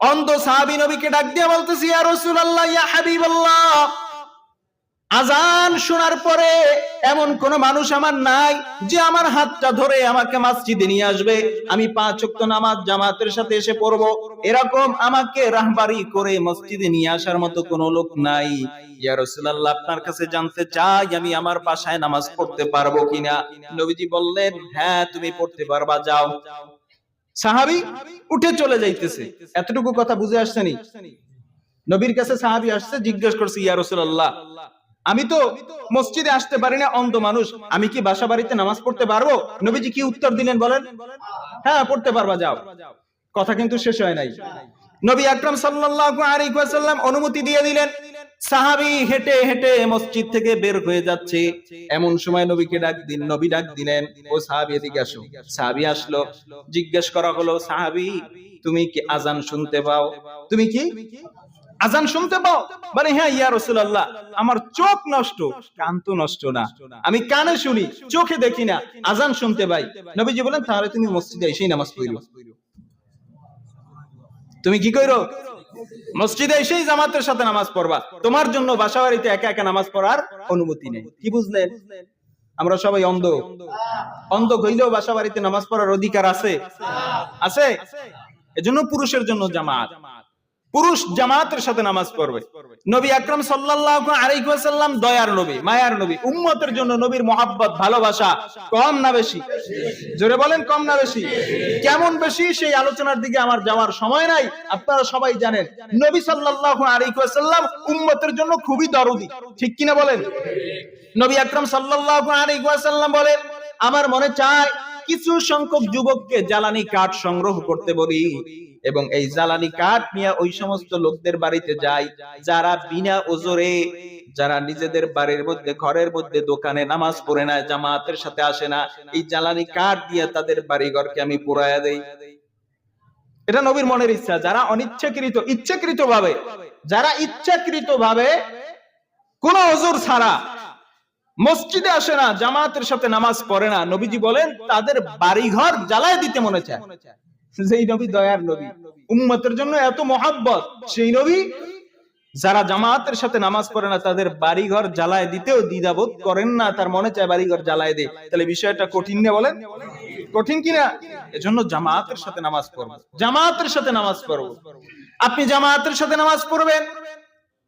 অন্ধ সাহাবী নবীকে ডাক দিয়ে বলতেছি, ইয়া আজান শোনার পরে এমন কোন মানুষ আমার নাই যে আমার হাতটা ধরে আমাকে মসজিদে নিয়ে আসবে। আমি পাঁচ নামাজ জামাতের সাথে এসে পড়ব। এরকম আমাকে রাহবারি করে মসজিদে নিয়ে আসার মতো কোনো লোক নাই। আপনার কাছে জানতে চাই আমি আমার বাসায় নামাজ পড়তে পারব কিনা? নবীজি বললেন হ্যাঁ তুমি পড়তে পারবা, যাও। সাহাবী উঠে চলে যাইতেছে। এতটুকু কথা বুঝে আসছেনি? নবীর কাছে সাহাবি আসছে, জিজ্ঞেস করছে, ইয়া রাসূলুল্লাহ, আমি তো মসজিদে আসতে পারি না, অন্ধ মানুষ, আমি কি বাসা বাড়িতে নামাজ পড়তে পারব? নবীজি কি উত্তর দিলেন বলেন হ্যাঁ পড়তে পারবা, যাও। কথা কিন্তু শেষ হয় নাই। নবী আকরাম সাল্লাল্লাহু আলাইহি ওয়াসাল্লাম অনুমতি দিয়ে দিলেন, সাহাবী হেঁটে হেঁটে মসজিদ থেকে বের হয়ে যাচ্ছে। এমন সময় নবীকে ডাক দিন, নবী ডাক দিলেন, ও সাহাবী এদিকে আসো। সাহাবী আসলো, জিজ্ঞেস করা হলো, সাহাবী, তুমি কি আজান শুনতে পাও? তুমি কি আজান শুনতে পাও? বলে হ্যাঁ ইয়া রাসূলুল্লাহ, আমার চোখ নষ্ট, কান তো নষ্ট না। আমি কানে শুনি, চোখে দেখি না আজান শুনতে পাই। নবীজি বলেন তাহলে তুমি মসজিদে এসেই নামাজ পড়ো। তুমি কি কইরো? মসজিদে এসেই জামাতের সাথে নামাজ পড়বা। তোমার জন্য বাসা বাড়িতে একা একা নামাজ পড়ার অনুমতি নেই। কি বুঝলেন? আমরা সবাই অন্ধ। অন্ধ হইলেও বাসা বাড়িতে নামাজ পড়ার অধিকার আছে। আছে? এজন্য পুরুষের জন্য জামাত। পুরুষ জামাতের সাথে নামাজ পড়বে। নবী আকরাম সাল্লাল্লাহু আলাইহি ওয়াসাল্লাম দয়ার নবী, মায়ার নবী। উম্মতের জন্য নবীর মোহাব্বত, ভালোবাসা কম না বেশি? জোরে বলেন, কম না বেশি? কেমন বেশি? সেই আলোচনার দিকে আমার যাওয়ার সময় নাই। আপনারা সবাই জানেন, নবী সাল্লাল্লাহু আলাইহি ওয়াসাল্লাম উম্মতের জন্য খুবই দরদি। ঠিক কিনা বলেন? নবী আকরাম সাল্লাল্লাহু আলাইহি ওয়াসাল্লাম বলেন, আমার মনে চায় কিছু সংখ্যক যুবককে জ্বালানি কাঠ সংগ্রহ করতে বলি। এবং এই জ্বালানি কাঠ নিয়ে ওই সমস্ত লোকদের বাড়িতে যাই, যারা বিনা ওজরে, যারা নিজেদের বাড়ির মধ্যে, ঘরের মধ্যে দোকানে নামাজ পড়ে না, জামাতের সাথে আসে না, এই জ্বালানি কাঠ দিয়ে তাদের বাড়ি ঘরকে আমি পুরাইয়া দেই। এটা নবীর মনের ইচ্ছা। যারা অনিচ্ছাকৃত ইচ্ছাকৃত ভাবে যারা ইচ্ছাকৃত ভাবে কোন ওজোর ছাড়া মসজিদে আসে না জামাতের সাথে নামাজ পড়ে না। নবীজি বলেন, তাদের বাড়িঘর জ্বালায় দিতে মনে চায়। নবী দয়ার নবী। উম্মতের জন্য এত মহাব্বত। সেই নবী, যারা জামাতের সাথে নামাজ পড়ে না, তাদের বাড়িঘর জ্বালায় দিতেও দ্বিধাবোধ করেন না। তার মনে চায়, বাড়িঘর জ্বালায় দে। তাহলে বিষয়টা কঠিন না বলেন? কঠিন কিনা? এজন্য জামাতের সাথে নামাজ পড়ব। জামাতের সাথে নামাজ পড়ব। আপনি জামাতের সাথে নামাজ পড়বেন?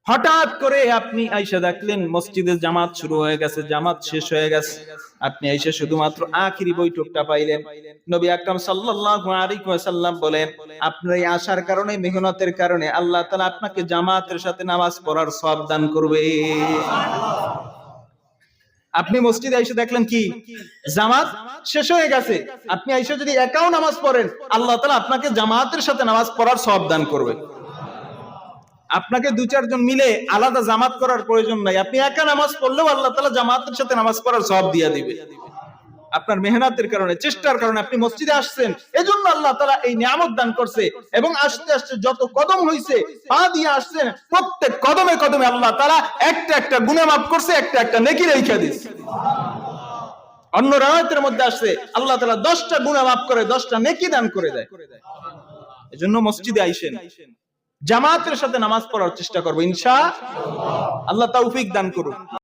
হঠাৎ করে আপনি আইসা দেখলেন মসজিদে জামাত শুরু হয়ে গেছে, জামাত শেষ হয়ে গেছে। আপনি আইসা শুধুমাত্র আখিরি বৈঠকটা পাইলেন। নবী আকরাম সাল্লাল্লাহু আলাইহি ওয়াসাল্লাম বলেন, আপনার এই আশার কারণে, মেহনতের কারণে আল্লাহ তাআলা আপনাকে জামাতের সাথে নামাজ পড়ার সওয়াব দান করবে। আপনি মসজিদে এসে দেখলেন কি? জামাত শেষ হয়ে গেছে। আপনি এসে যদি একাও নামাজ পড়েন, আল্লাহ তাআলা আপনাকে জামাতের সাথে নামাজ পড়ার সওয়াব দান করবে। আপনাকে দু চারজন মিলে আলাদা জামাত করার প্রয়োজন নাই। আপনি একা নামাজ পড়লেও আল্লাহ তালা জামাতের সাথে নামাজ পড়ার সব দিয়া দিবে। আপনার মেহনতের কারণে, চেষ্টার কারণে আপনি মসজিদে আসছেন, এজন্য আল্লাহ তালা এই নিয়ামত দান করছে এবং আস্তে আস্তে যত কদম হইছে, পা দিয়ে আসছেন, প্রত্যেক কদমে কদমে আল্লাহ তালা একটা একটা গুণে মাফ করছে, একটা একটা নেকি রেখা দিচ্ছে অন্য রায়তের মধ্যে আসছে, আল্লাহ তালা দশটা গুণে মাফ করে, দশটা নেকি দান করে দেয়। এজন্য মসজিদে আইসেন। জামাতের সাথে নামাজ পড়ার চেষ্টা করব ইনশা আল্লাহ। তৌফিক দান করুন